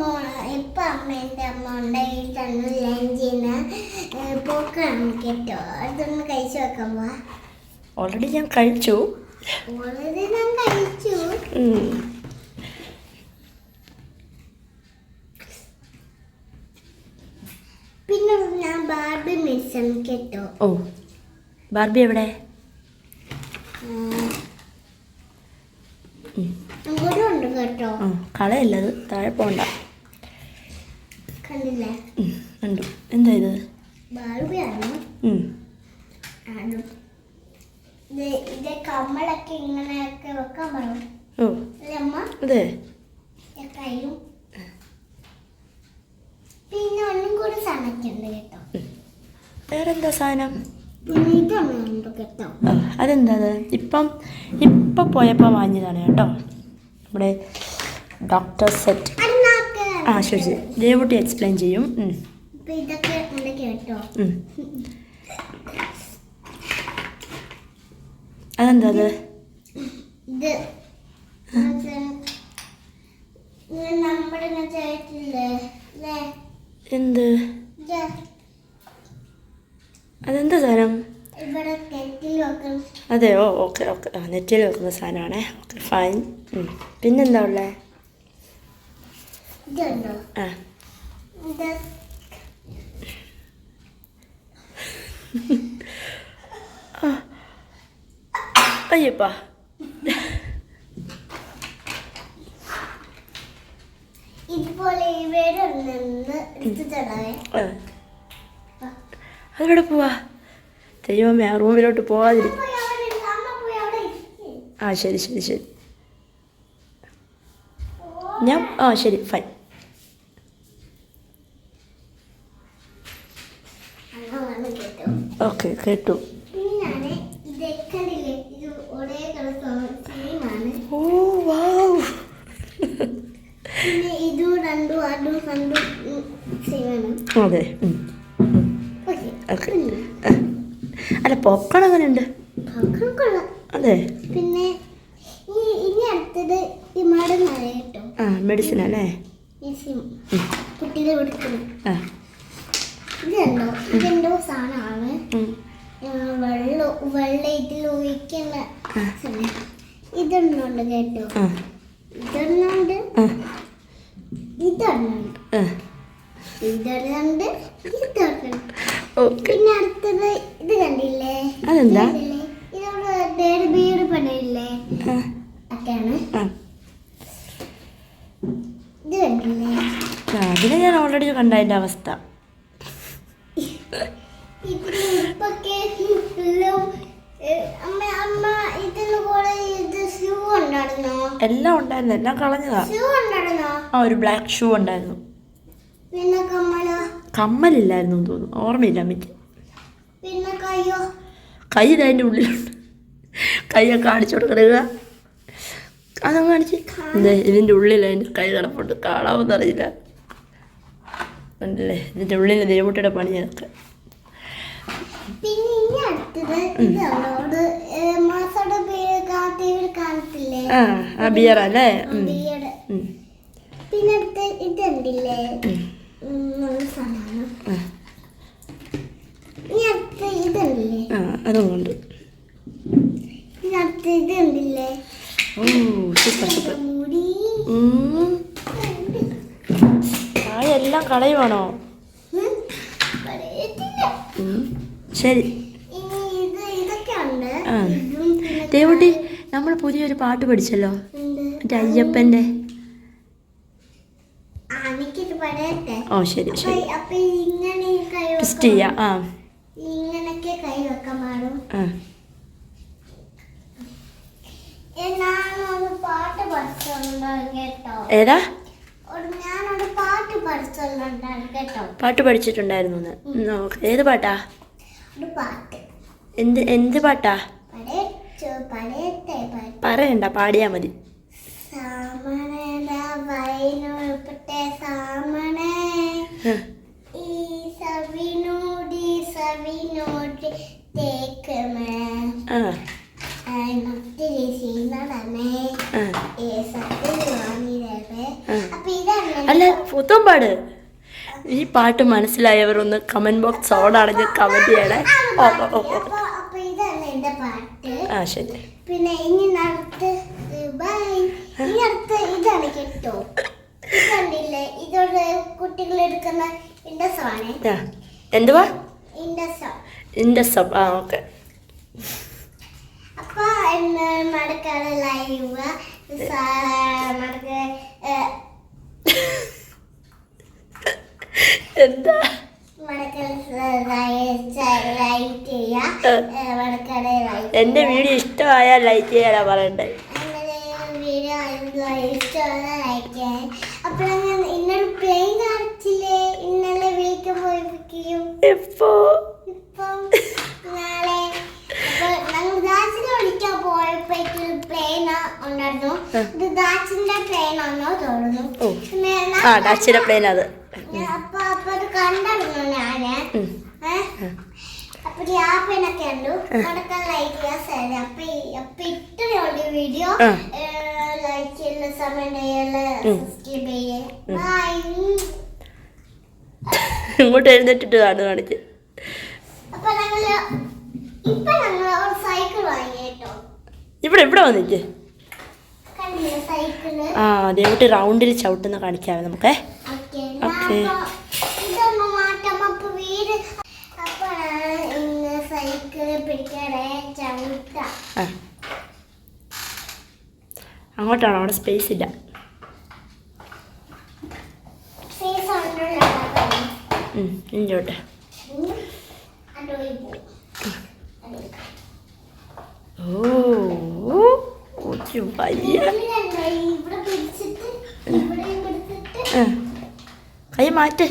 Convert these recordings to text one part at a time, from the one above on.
അമ്മ ഇപ്പൊ അമ്മ എന്റെ അമ്മ ഉണ്ടാക്കി തന്നു ലഞ്ചിന് പോക്കാണ് കേട്ടോ. അതൊന്ന് കഴിച്ചു വെക്കാൻ പോവാ ഓൾറെഡി ഞാൻ കഴിച്ചു. ഓൾറെഡി ഞാൻ കഴിച്ചു. പിന്നെ ഞാൻ ബാർബി മിസ്സം കേട്ടോ. ഓ ബാർബി എവിടെ? കേട്ടോ. കളയല്ലത് താഴെ പോണ്ട. കണ്ടില്ലേ? കണ്ടു. എന്താ ഇത്? ഇങ്ങനെയൊക്കെ വെക്കാൻ പറയും ഓ. അതെ. കയ്യും. പിന്നെ ഒന്നും കൂടി സാധനമൊക്കെയുണ്ട് കേട്ടോ. വേറെന്താ സാധനം? അതെന്താ അത്? ഇപ്പം ഇപ്പം പോയപ്പോൾ വാങ്ങിയതാണ് കേട്ടോ. നമ്മുടെ ഡോക്ടർ സെറ്റ് ആ ശരി. ശരി ദേവുട്ടി എക്സ്പ്ലെയിൻ ചെയ്യും ഇതൊക്കെ കേട്ടോ. അതെന്താ അത്? എന്ത്? അതെന്താ സാധനം? അതെ ഓ ഓക്കെ ഓക്കെ. ആ നെറ്റിൽ വെക്കുന്ന സാധനമാണേ. ഓക്കെ ഫൈൻ പിന്നെന്താ ഉള്ളത് ആ. അയ്യപ്പാ. ഇതുപോലെ. അതെവിടെ പോവാ. ദൈവമേ ആ റൂമിലോട്ട് പോവാതിരി. ആ ശരി ശരി ശരി. ഞാൻ ആ ശരി ഫൈൻ അമ്മ വന്ന് കേട്ടോ ഓക്കെ കേട്ടു. ഓ വാവ് അതും. അല്ല പോപ്കോൺ അങ്ങനെ ഉണ്ട് അതെ. പിന്നെ ഇനി അടുത്തത് ആ മെഡിസിൻ അല്ലേ? കുട്ടികളെ കൊടുക്കണം ആ. ഇത് കണ്ടോ? ഇതെന്തോ സാധനമാണ്. വെള്ളം വെള്ളം ഇതിൽ ഒഴിക്കുന്ന കേട്ടോ. പിന്നെ അടുത്തത് ഇത് കണ്ടില്ലേ? അതെന്താ? പണിയില്ലേ ഇത് കണ്ടില്ലേ? അതിനെ ഞാൻ ഓൾറെഡി കണ്ട അവസ്ഥ. എല്ലാം, ഉണ്ടായിരുന്നോ. എല്ലാം കളഞ്ഞതാ. ആ ഒരു ബ്ലാക്ക് ഷൂ ഉണ്ടായിരുന്നു. കമ്മലില്ലായിരുന്നു തോന്നുന്നു. ഓർമ്മയില്ല അമ്മയ്ക്ക്. കൈ അതിന്റെ ഉള്ളിലുണ്ട്. കൈയൊക്കെ കാണിച്ചു കൊടുക്കുക അതങ്ങ് കാണിച്ച്. ഇതിന്റെ ഉള്ളിൽ അതിന്റെ കൈ കിടപ്പുണ്ട്. കാണാമെന്നറിയില്ല ഉണ്ടല്ലേ? ഇതിന്റെ ഉള്ളിൽ ദേവൂട്ടിയുടെ പണിയൊക്കെ പിന്നെ ഇനി അടുത്തത് ഇത് അവളോട് പേര് കാത്തിയിൽ കാണത്തില്ലേ? ആ ആ ബിയർ. അല്ലേ. പിന്നെ അടുത്ത് ഇത് സാധനമാണ്. ആ. ഇനി അടുത്ത് ഇതുണ്ടില്ലേ? ആ അതും കൊണ്ട് ഇനി അടുത്ത് ഇതുണ്ടില്ലേ? ഓ സൂപ്പർ സൂപ്പർ. എല്ലാം കളയുവാണോ? ശരി ആ. ദേവുട്ടി നമ്മൾ പുതിയൊരു പാട്ട് പഠിച്ചല്ലോ. മറ്റേ അയ്യപ്പന്റെ. ഓ ശരി ശരി. ട്വിസ്റ്റ് ചെയ്യാം. ആ. ഇങ്ങനൊക്കെ കൈ വെക്കാൻ പാടും. ആ. ഞാനൊരു പാട്ട് പഠിച്ചിട്ടുണ്ടായിരുന്നു പാട്ട് ഏത് പാട്ടാ? എന്ത് എന്ത് പാട്ടാ? പറയണ്ട പാടിയാ മതി. അല്ല പുത്തം ഈ പാട്ട് മനസ്സിലായവർ ഒന്ന് കമന്റ് ബോക്സ് ഓണാണെങ്കിൽ കമന്റ് ചെയ്യണേ. ആ ശരി. പിന്നെ ഇനി കണ്ടില്ലേ? എടുക്കുന്ന എന്തുവാ? ഇൻഡസ്. ആ ഓക്കെ. എന്താ? എന്റെ വീഡിയോ ഇഷ്ടമായാൽ ലൈക്ക് ചെയ്യാനാ പറയണ്ടേ. എപ്പോ ആ ഡാച്ചിന്റെ പ്ലെയിൻ അത്. വീഡിയോ ലൈക്ക് ചെയ്യുന്ന ഇങ്ങോട്ട് എഴുന്നേറ്റിട്ട് കാണു കാണിച്ച്. ഇവിടെ ഇവിടെ വന്നിട്ട് ആ അതേവിട്ട് റൗണ്ടിൽ ചവിട്ടുന്ന കാണിക്കാവേ നമുക്കേ. ഓക്കെ അങ്ങോട്ടാണ്? അവിടെ സ്പേസ് ഇല്ല. ഇഞ്ചോട്ടെ ഓ വലിയ കൈ മാറ്റേ.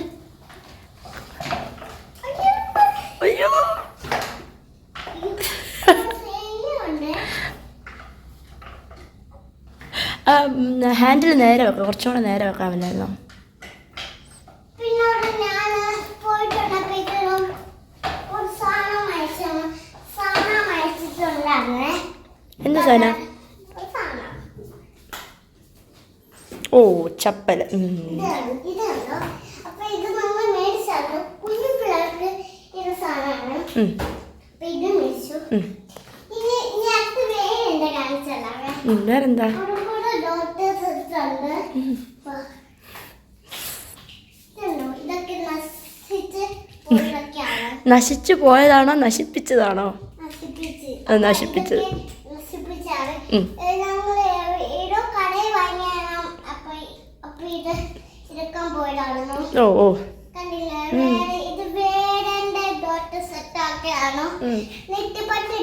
ഹാൻഡിൽ നേരെ വെക്കണം കുറച്ചുകൂടെ നേരെ വെക്കാമല്ലായിരുന്നോ എന്താ സാന ഓ ചപ്പൽ വേറെന്താ നശിച്ചു പോയതാണോ? നശിപ്പിച്ചതാണോ? നശിപ്പിച്ചത്. ഓ ഓ. നെറ്റിപ്പട്ട്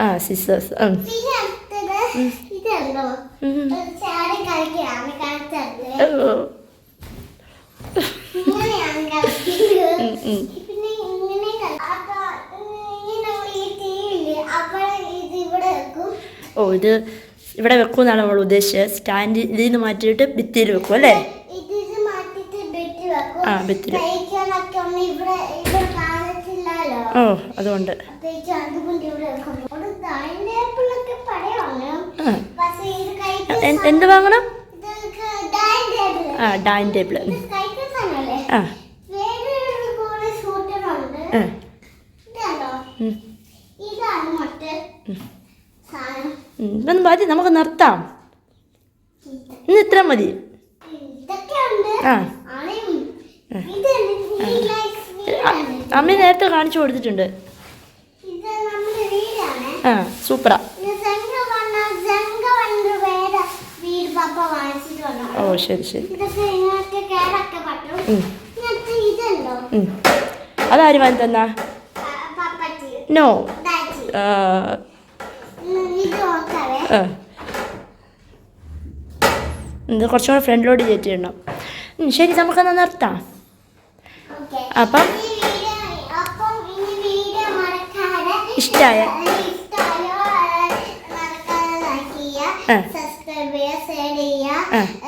ആ സിസേഴ്സ് ഓ ഇത് ഇവിടെ വെക്കുമെന്നാണ് നമ്മൾ ഉദ്ദേശിച്ചത്. സ്റ്റാൻഡ് ഇതിൽ നിന്ന് മാറ്റിയിട്ട് ഭിത്തിയിൽ വെക്കും അല്ലേ? ആ ഭിത്തിയിൽ. ഓ അതുകൊണ്ട്. എന്ത് വാങ്ങണം? ആ ഡൈനിങ് ടേബിൾ ആ. ഇതൊന്നും മതി നമുക്ക് നിർത്താം. ഇന്ന് ഇത്ര മതി. ആ. ആ. അമ്മ നേരത്തെ കാണിച്ചു കൊടുത്തിട്ടുണ്ട്. ആ സൂപ്പറാ. ഓ ശരി ശരി. അതാര് വാങ്ങി തന്നാ? നോ. ഇത് കുറച്ചും കൂടെ ഫ്രണ്ടിലോട്ട് കയറ്റി ഇടണം ശരി നമുക്കെന്നാ നിർത്താം. അപ്പം ഇഷ്ടമായ സബ്സ്ക്രൈബ് ചെയ്യുക.